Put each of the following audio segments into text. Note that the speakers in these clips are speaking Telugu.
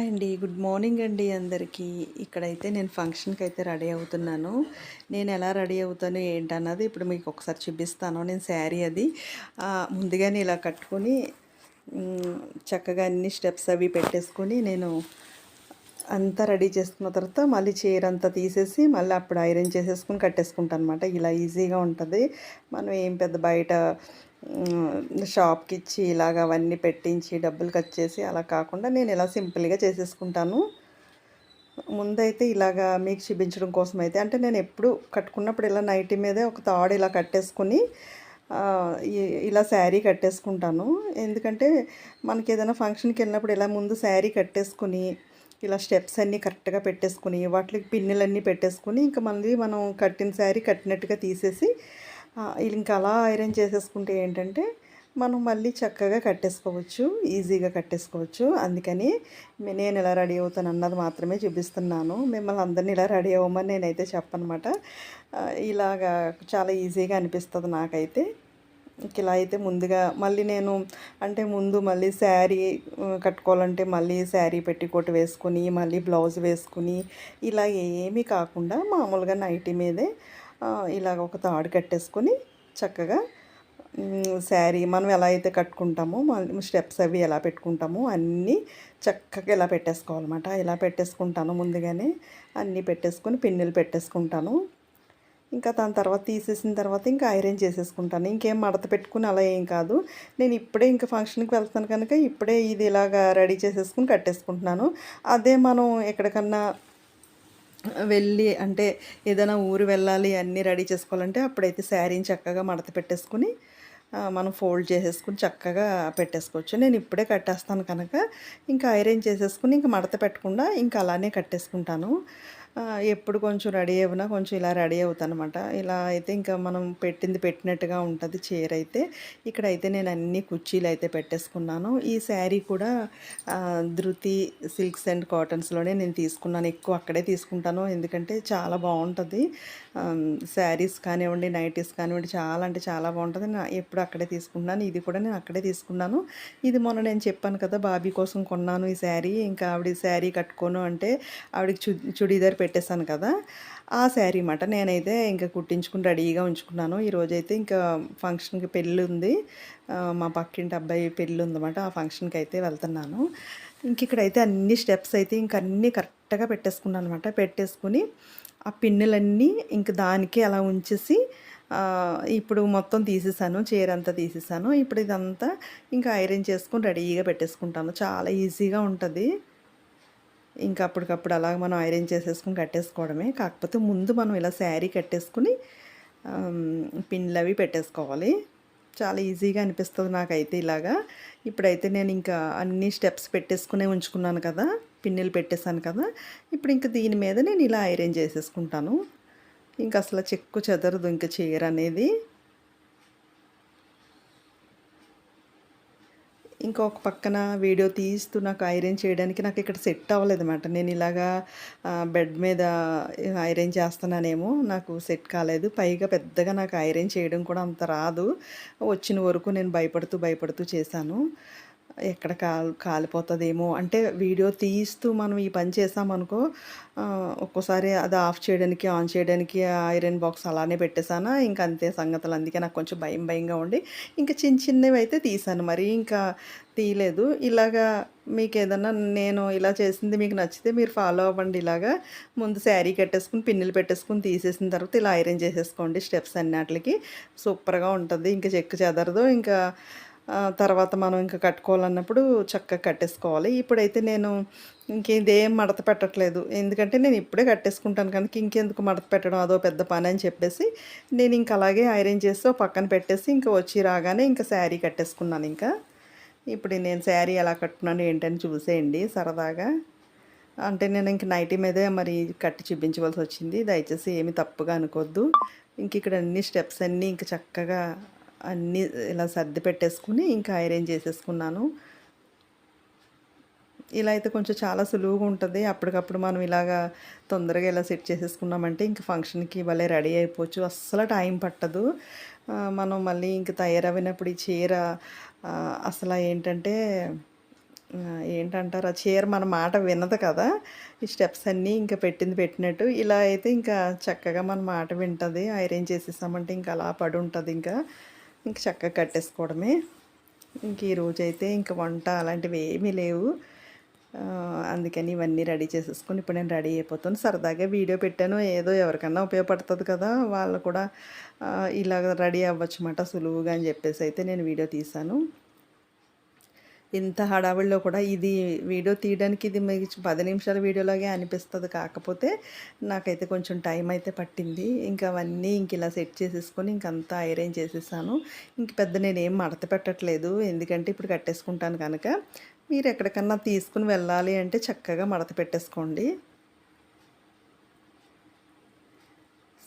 హాయ్ అండి. గుడ్ మార్నింగ్ అండి అందరికీ. ఇక్కడైతే నేను ఫంక్షన్కి అయితే రెడీ అవుతున్నాను. నేను ఎలా రెడీ అవుతాను ఏంటన్నది ఇప్పుడు మీకు ఒకసారి చూపిస్తాను. నేను శారీ అది ముందుగానే ఇలా కట్టుకొని చక్కగా అన్ని స్టెప్స్ అవి పెట్టేసుకొని నేను అంతా రెడీ చేసుకున్న తర్వాత మళ్ళీ చీర అంతా తీసేసి మళ్ళీ అప్పుడు ఐరన్ చేసేసుకుని కట్టేసుకుంటాను అనమాట ఇలా ఈజీగా ఉంటుంది. మనం ఏం పెద్ద బయట షాప్కి ఇచ్చి ఇలాగ అవన్నీ పెట్టించి డబ్బులు కట్ చేసి అలా కాకుండా నేను ఇలా సింపుల్గా చేసేసుకుంటాను. ముందైతే ఇలాగా మీకు చూపించడం కోసం అయితే అంటే నేను ఎప్పుడు కట్టుకున్నప్పుడు ఇలా నైటీ మీదే ఒక తాడు ఇలా కట్టేసుకుని ఇలా శారీ కట్టేసుకుంటాను. ఎందుకంటే మనకి ఏదైనా ఫంక్షన్కి వెళ్ళినప్పుడు ఇలా ముందు శారీ కట్టేసుకుని ఇలా స్టెప్స్ అన్నీ కరెక్ట్గా పెట్టేసుకుని వాటికి పిన్నులన్నీ పెట్టేసుకుని ఇంకా మళ్ళీ మనం కట్టిన శారీ కట్టినట్టుగా తీసేసి ఇంకా అలా ఐరన్ చేసేసుకుంటే ఏంటంటే మనం మళ్ళీ చక్కగా కట్టేసుకోవచ్చు ఈజీగా కట్టేసుకోవచ్చు. అందుకని నేను ఎలా రెడీ అవుతాను అన్నది మాత్రమే చూపిస్తున్నాను. మిమ్మల్ని అందరినీ ఇలా రెడీ అవ్వమని నేనైతే చెప్పనమాట. ఇలాగా చాలా ఈజీగా అనిపిస్తుంది నాకైతే. ఇలా అయితే ముందుగా మళ్ళీ నేను అంటే ముందు మళ్ళీ శారీ కట్టుకోవాలంటే మళ్ళీ శారీ పెట్టికోట్ వేసుకుని మళ్ళీ బ్లౌజ్ వేసుకుని ఇలా ఏమీ కాకుండా మామూలుగా నైటీ మీదే ఇలాగ ఒక తాడు కట్టేసుకొని చక్కగా శారీ మనం ఎలా అయితే కట్టుకుంటామో మనం స్టెప్స్ అవి ఎలా పెట్టుకుంటామో అన్నీ చక్కగా ఇలా పెట్టేసుకోవాలన్నమాట. ఇలా పెట్టేసుకుంటాను ముందుగానే. అన్నీ పెట్టేసుకొని పిన్నులు పెట్టేసుకుంటాను. ఇంకా దాని తర్వాత తీసేసిన తర్వాత ఇంకా ఐరన్ చేసేసుకుంటాను. ఇంకేం మడత పెట్టుకుని అలా ఏం కాదు. నేను ఇప్పుడే ఇంకా ఫంక్షన్కి వెళ్తాను కనుక ఇప్పుడే ఇది ఇలాగా రెడీ చేసేసుకుని కట్టేసుకుంటున్నాను. అదే మనం ఎక్కడికన్నా వెళ్ళి అంటే ఏదైనా ఊరు వెళ్ళాలి అన్నీ రెడీ చేసుకోవాలంటే అప్పుడైతే శారీని చక్కగా మడత పెట్టేసుకుని మనం ఫోల్డ్ చేసేసుకుని చక్కగా పెట్టేసుకోవచ్చు. నేను ఇప్పుడే కట్టేస్తాను కనుక. ఇంకా ఐరన్ చేసేసుకుని ఇంకా మడత పెట్టకుండా ఇంకా అలానే కట్టేసుకుంటాను. ఎప్పుడు కొంచెం రెడీ అయినా కొంచెం ఇలా రెడీ అవుతానమాట. అనమాట ఇలా అయితే ఇంకా మనం పెట్టింది పెట్టినట్టుగా ఉంటుంది చీర అయితే. ఇక్కడైతే నేను అన్ని కుర్చీలు అయితే పెట్టేసుకున్నాను. ఈ శారీ కూడా ధృతి సిల్క్స్ అండ్ కాటన్స్లోనే నేను తీసుకున్నాను. ఎక్కువ అక్కడే తీసుకుంటాను. ఎందుకంటే చాలా బాగుంటుంది. శారీస్ కానివ్వండి నైటీస్ కానివ్వండి చాలా అంటే చాలా బాగుంటుంది. నా ఎప్పుడు అక్కడే తీసుకుంటున్నాను. ఇది కూడా నేను అక్కడే తీసుకున్నాను. ఇది మొన్న నేను చెప్పాను కదా బాబీ కోసం కొన్నాను ఈ శారీ. ఇంకా ఆవిడ శారీ కట్టుకోను అంటే ఆవిడకి చు చుడీదార్ పెట్టేశాను కదా. ఆ శారీ మాట నేనైతే ఇంకా కుట్టించుకుని రెడీగా ఉంచుకున్నాను. ఈరోజైతే ఇంకా ఫంక్షన్కి పెళ్ళి ఉంది. మా పక్కింటి అబ్బాయి పెళ్ళి ఉందన్నమాట. ఆ ఫంక్షన్కి అయితే వెళ్తున్నాను. ఇంక ఇక్కడైతే అన్ని స్టెప్స్ అయితే ఇంక అన్నీ కరెక్ట్గా పెట్టేసుకున్నాను అనమాట పెట్టేసుకుని ఆ పిన్నులన్నీ ఇంక దానికి అలా ఉంచేసి ఇప్పుడు మొత్తం తీసేసాను చీర అంతా తీసేసాను. ఇప్పుడు ఇదంతా ఇంకా ఐరన్ చేసుకుని రెడీగా పెట్టేసుకుంటాను. చాలా ఈజీగా ఉంటుంది. ఇంకా అప్పటికప్పుడు అలా మనం ఐరన్ చేసేసుకుని కట్టేసుకోవడమే. కాకపోతే ముందు మనం ఇలా శారీ కట్టేసుకుని పిన్లు అవి పెట్టేసుకోవాలి. చాలా ఈజీగా అనిపిస్తుంది నాకైతే ఇలాగా. ఇప్పుడైతే నేను ఇంకా అన్ని స్టెప్స్ పెట్టేసుకునే ఉంచుకున్నాను కదా పిన్నెలు పెట్టేశాను కదా. ఇప్పుడు ఇంకా దీని మీద నేను ఇలా ఐరన్ చేసేసుకుంటాను. ఇంకా అసలు చెక్కు చెదరదు ఇంకా చీర అనేది. ఇంకొక పక్కన వీడియో తీస్తూ నాకు ఐరన్ చేయడానికి నాకు ఇక్కడ సెట్ అవ్వలేదు అనమాట నేను ఇలాగా బెడ్ మీద ఐరన్ చేస్తున్నానేమో నాకు సెట్ కాలేదు. పైగా పెద్దగా నాకు ఐరన్ చేయడం కూడా అంత రాదు. వచ్చిన వరకు నేను భయపడుతూ భయపడుతూ చేశాను. ఎక్కడ కాల్ కాలిపోతుందేమో. అంటే వీడియో తీస్తూ మనం ఈ పని చేసామనుకో ఒక్కోసారి అది ఆఫ్ చేయడానికి ఆన్ చేయడానికి ఐరన్ బాక్స్ అలానే పెట్టేశానా? ఇంకా అంతే సంగతులు. అందుకే నాకు కొంచెం భయం భయంగా ఉండి ఇంకా చిన్న చిన్నవి అయితే తీసాను మరి ఇంకా తీయలేదు. ఇలాగా మీకు ఏదన్నా నేను ఇలా చేసింది మీకు నచ్చితే మీరు ఫాలో అవ్వండి. ఇలాగా ముందు శారీ కట్టేసుకుని పిన్నులు పెట్టేసుకుని తీసేసిన తర్వాత ఇలా ఐరన్ చేసేసుకోండి స్టెప్స్ అన్నిటికి. సూపర్గా ఉంటుంది. ఇంకా చెక్కు చెదరదు. ఇంకా తర్వాత మనం ఇంకా కట్టుకోవాలన్నప్పుడు చక్కగా కట్టేసుకోవాలి. ఇప్పుడైతే నేను ఇంకేదేం మడత పెట్టట్లేదు. ఎందుకంటే నేను ఇప్పుడే కట్టేసుకుంటాను కనుక ఇంకెందుకు మడత పెట్టడం అదో పెద్ద పని అని చెప్పేసి నేను ఇంకా అలాగే ఐరన్ చేసి పక్కన పెట్టేసి ఇంకా వచ్చి రాగానే ఇంకా శారీ కట్టేసుకున్నాను ఇంకా. ఇప్పుడు నేను శారీ ఎలా కట్టుకున్నాను ఏంటని చూసేయండి సరదాగా. అంటే నేను ఇంక నైటీ మీదే మరి కట్టి చూపించవలసి వచ్చింది. దయచేసి ఏమి తప్పుగా అనుకోవద్దు ఇంక ఇక్కడ అన్ని స్టెప్స్ అన్నీ ఇంక చక్కగా అన్నీ ఇలా సర్ది పెట్టేసుకుని ఇంకా ఐరన్ చేసేసుకున్నాను. ఇలా అయితే కొంచెం చాలా సులువుగా ఉంటుంది. అప్పటికప్పుడు మనం ఇలాగా తొందరగా ఇలా సెట్ చేసేసుకున్నామంటే ఇంక ఫంక్షన్కి భలే రెడీ అయిపోవచ్చు. అస్సలు టైం పట్టదు. మనం మళ్ళీ ఇంక తయారవినప్పుడు ఈ చీర అసలు ఏంటంటే ఏంటంటారు? ఆ చీర మన మాట వినదు కదా. ఈ స్టెప్స్ అన్నీ ఇంకా పెట్టింది పెట్టినట్టు. ఇలా అయితే ఇంకా చక్కగా మన మాట వింటుంది. ఐరన్ చేసేసామంటే ఇంకా అలా పడి ఉంటుంది ఇంకా. ఇంక చక్కగా కట్టేసుకోవడమే. ఇంక ఈరోజు అయితే ఇంక వంట అలాంటివి ఏమీ లేవు. అందుకని ఇవన్నీ రెడీ చేసేసుకొని ఇప్పుడు నేను రెడీ అయిపోతాను. సరదాగా వీడియో పెట్టాను. ఏదో ఎవరికన్నా ఉపయోగపడుతుంది కదా వాళ్ళు కూడా ఆ, ఇలాగ రెడీ అవ్వచ్చు అన్నమాట సులువుగా అని చెప్పేసి అయితే నేను వీడియో తీశాను. ఇంత హడావిడిలో కూడా ఇది వీడియో తీయడానికి ఇది మీకు పది నిమిషాల వీడియోలాగే అనిపిస్తుంది. కాకపోతే నాకైతే కొంచెం టైం అయితే పట్టింది. ఇంకా అవన్నీ ఇంక ఇలా సెట్ చేసేసుకొని ఇంకంతా ఐరేంజ్ చేసేసాను. ఇంక పెద్ద నేనేం మడత పెట్టట్లేదు. ఎందుకంటే ఇప్పుడు కట్టేసుకుంటాను కనుక మీరు ఎక్కడికన్నా తీసుకుని వెళ్ళాలి అంటే చక్కగా మడత పెట్టేసుకోండి.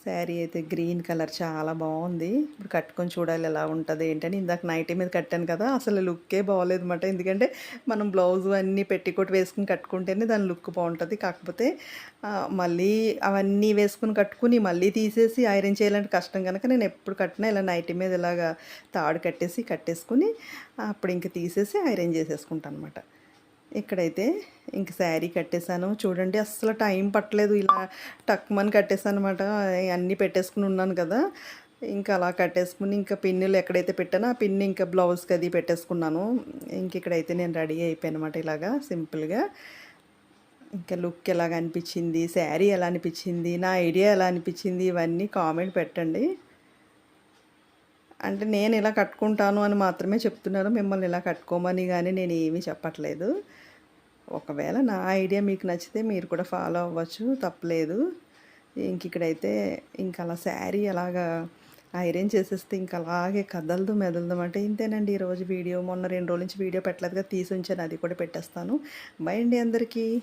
శారీ అయితే గ్రీన్ కలర్ చాలా బాగుంది. ఇప్పుడు కట్టుకొని చూడాలి ఎలా ఉంటుంది ఏంటని ఇందాక నైటీ మీద కట్టాను కదా అసలు లుక్కే బాగోలేదు అనమాట ఎందుకంటే మనం బ్లౌజ్ అన్నీ పెట్టికోట్ వేసుకుని కట్టుకుంటేనే దాని లుక్ బాగుంటుంది. కాకపోతే మళ్ళీ అవన్నీ వేసుకుని కట్టుకుని మళ్ళీ తీసేసి ఐరన్ చేయాలంటే కష్టం కనుక నేను ఎప్పుడు కట్టినా ఇలా నైటీ మీద ఇలాగా తాడు కట్టేసి కట్టేసుకుని అప్పుడు ఇంక తీసేసి ఐరన్ చేసేసుకుంటాను అనమాట ఇక్కడైతే ఇంక శారీ కట్టేశాను. చూడండి అస్సలు టైం పట్టలేదు. ఇలా టక్మని కట్టేశాను అనమాట అన్నీ పెట్టేసుకుని ఉన్నాను కదా. ఇంకా అలా కట్టేసుకుని ఇంకా పిన్నులు ఎక్కడైతే పెట్టానో ఆ పిన్ ఇంకా బ్లౌజ్కి అది పెట్టేసుకున్నాను. ఇంక ఇక్కడైతే నేను రెడీ అయిపోయాను అనమాట ఇలాగా సింపుల్గా. ఇంకా లుక్ ఎలాగ అనిపించింది శారీ ఎలా అనిపించింది నా ఐడియా ఎలా అనిపించింది ఇవన్నీ కామెంట్ పెట్టండి. అంటే నేను ఇలా కట్టుకుంటాను అని మాత్రమే చెప్తున్నాను మిమ్మల్ని ఇలా కట్టుకోమని కానీ నేను ఏమీ చెప్పట్లేదు. ఒకవేళ నా ఐడియా మీకు నచ్చితే మీరు కూడా ఫాలో అవ్వచ్చు తప్పలేదు. ఇంక ఇక్కడైతే ఇంక అలా శారీ అలాగా ఐరన్ చేసేస్తే ఇంక అలాగే కదలదు మెదలదు అంటే ఇంతేనండి ఈరోజు వీడియో. మొన్న రెండు రోజుల నుంచి వీడియో పెట్టలేదుగా తీసి ఉంచాను అది కూడా పెట్టేస్తాను. బై అండి అందరికీ.